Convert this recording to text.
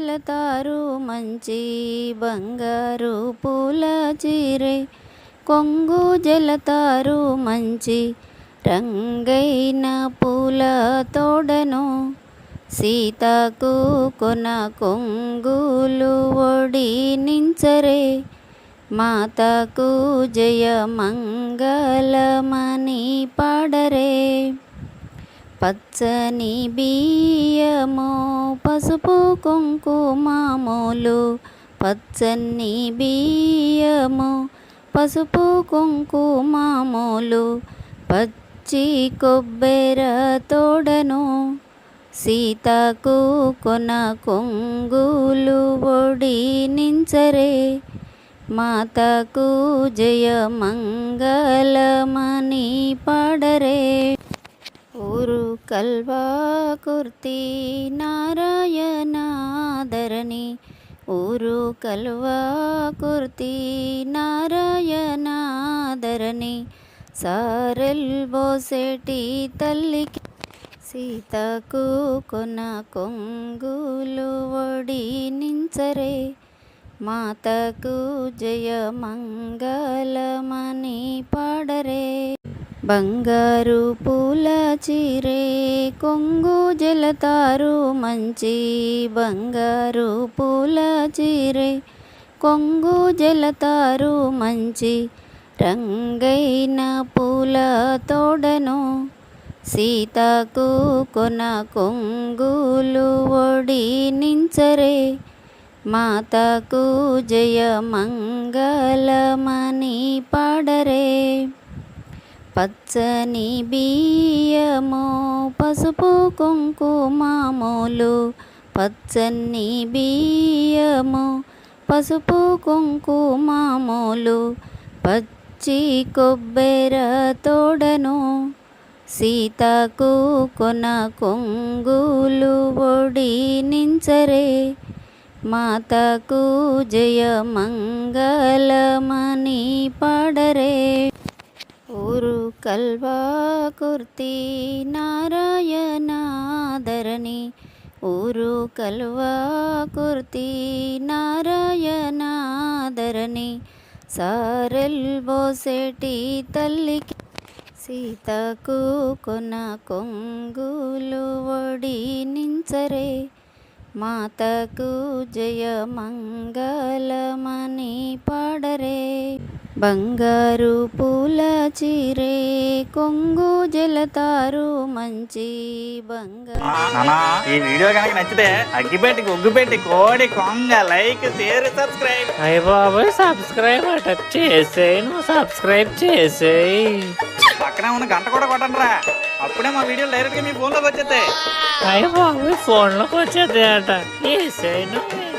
జలతారు మంచి బంగారు పూల చీరే. కొంగు జలతారు మంచి రంగైన పూల తోడను. సీతకు కొన కొంగులు ఒడినించరే మాతకు జయ మంగళమని పాడరే. పచ్చని బియ్యము పసుపు కుంకుమములు పచ్చని బియ్యము పసుపు కుంకుమములు పచ్చి కొబ్బెర తోడను సీతకు కొన కొంగులు ఒడి నించరే. మాతకు జయమంగళమని పాడరే. ఊరు కల్వా కుర్తి నారాయణాదరణి. ఊరు కల్వా కుర్తి నారాయణాదరణి. సారెల్ బోసెటి తల్లికి సీతకు కొన కొంగులు ఒడినించరే మాతకు జయ మంగళమని పాడరే. బంగారు పూల చీరే కొంగు జలతారు మంచి బంగారు పూల చీరే కొంగు జలతారు మంచి రంగైన పూల తోడను సీతకు కొన కొంగులు ఒడి నించరే మాతకు జయ మంగళమని పాడరే. పచ్చని బియ్యము పసుపు కుంకుమములు పచ్చని బియ్యము పసుపు కుంకుమములు పచ్చి కొబ్బెర తోడను సీతకు కొన కొంగులు ఒడి నించరే. మాతకు జయమంగళమని పాడరే. కల్వాకుర్తి కల్వా కుర్తి నారాయణాదరణి. ఊరు కల్వా కుర్తి నారాయణాదరణి. సారెల్ బోసెటి తల్లికి సీతకు కొన కొంగులు ఒడి నించరే. మాతకు జయమంగళమని పాడరే. బంగారు పూల చీరే కొంగు జలతారు మంచి బంగారు. ఈ వీడియో కనుక నచ్చితే అగ్గిపెట్టి ఒగ్గుపెట్టి కోడి కొంగ లైక్ షేర్ సబ్స్క్రైబ్. అయ్య బాబోయ్ సబ్స్క్రైబ్ అట. చేసేయి నువ్వు సబ్స్క్రైబ్ చేసేయి. పక్కనే ఉన్న గంట కూడా కొట్టండి రా అప్పుడే మా వీడియోలు డైరెక్ట్గా మీ ఫోన్లోకి వచ్చేస్తాయి. అయ్య బాబోయ్ ఫోన్లోకి వచ్చేది అట చేసేయి నువ్వు.